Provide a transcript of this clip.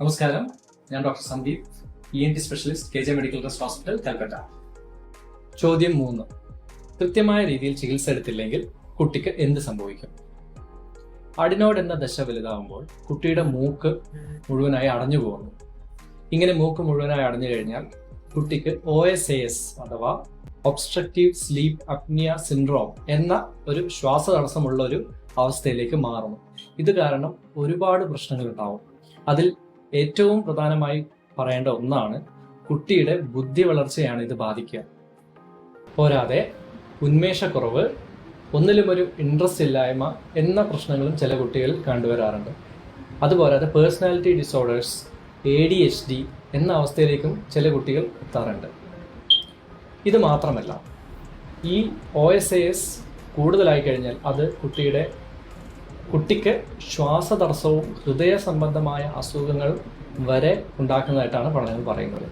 നമസ്കാരം. ഞാൻ doctor Sandeep E N T specialist K J medical trust hospital Kalpetta. ചോദ്യം മൂന്ന്. കൃത്യമായ രീതിയിൽ ചികിത്സ എടുത്തില്ലെങ്കിൽ കുട്ടിക്ക് എന്ത് സംഭവിക്കും? അടിനോട് എന്ന ദശ വലുതാവുമ്പോൾ കുട്ടിയുടെ മൂക്ക് മുഴുവനായി അടഞ്ഞു പോകുന്നു. ഇങ്ങനെ മൂക്ക് മുഴുവനായി അടഞ്ഞു കഴിഞ്ഞാൽ കുട്ടിക്ക് ഒ എസ് എ എസ് അഥവാ ഒബ്സ്ട്രക്റ്റീവ് സ്ലീപ്പ് അപ്നിയ സിൻഡ്രോം എന്ന ഒരു ശ്വാസതടസ്സമുള്ള ഒരു അവസ്ഥയിലേക്ക് മാറുന്നു. ഇത് കാരണം ഒരുപാട് പ്രശ്നങ്ങൾ ഉണ്ടാവും. അതിൽ ഏറ്റവും പ്രധാനമായി പറയേണ്ട ഒന്നാണ് കുട്ടിയുടെ ബുദ്ധി വളർച്ചയാണ് ഇത് ബാധിക്കുക. പോരാതെ ഉന്മേഷക്കുറവ് ഒന്നിലും ഒരു ഇൻട്രസ്റ്റ് ഇല്ലായ്മ എന്ന പ്രശ്നങ്ങളും ചില കുട്ടികളിൽ കണ്ടുവരാറുണ്ട്. അതുപോരാതെ personality disorders A D H D എന്ന അവസ്ഥയിലേക്കും ചില കുട്ടികൾ എത്താറുണ്ട്. ഇത് മാത്രമല്ല ഈ ഒ എസ് എ എസ് കൂടുതലായി കഴിഞ്ഞാൽ അത് കുട്ടിയുടെ കുട്ടിക്ക് ശ്വാസതടസ്സവും ഹൃദയ സംബന്ധമായ അസുഖങ്ങൾ വരെ ഉണ്ടാക്കുന്നതായിട്ടാണ് പഠനങ്ങൾ പറയുന്നത്.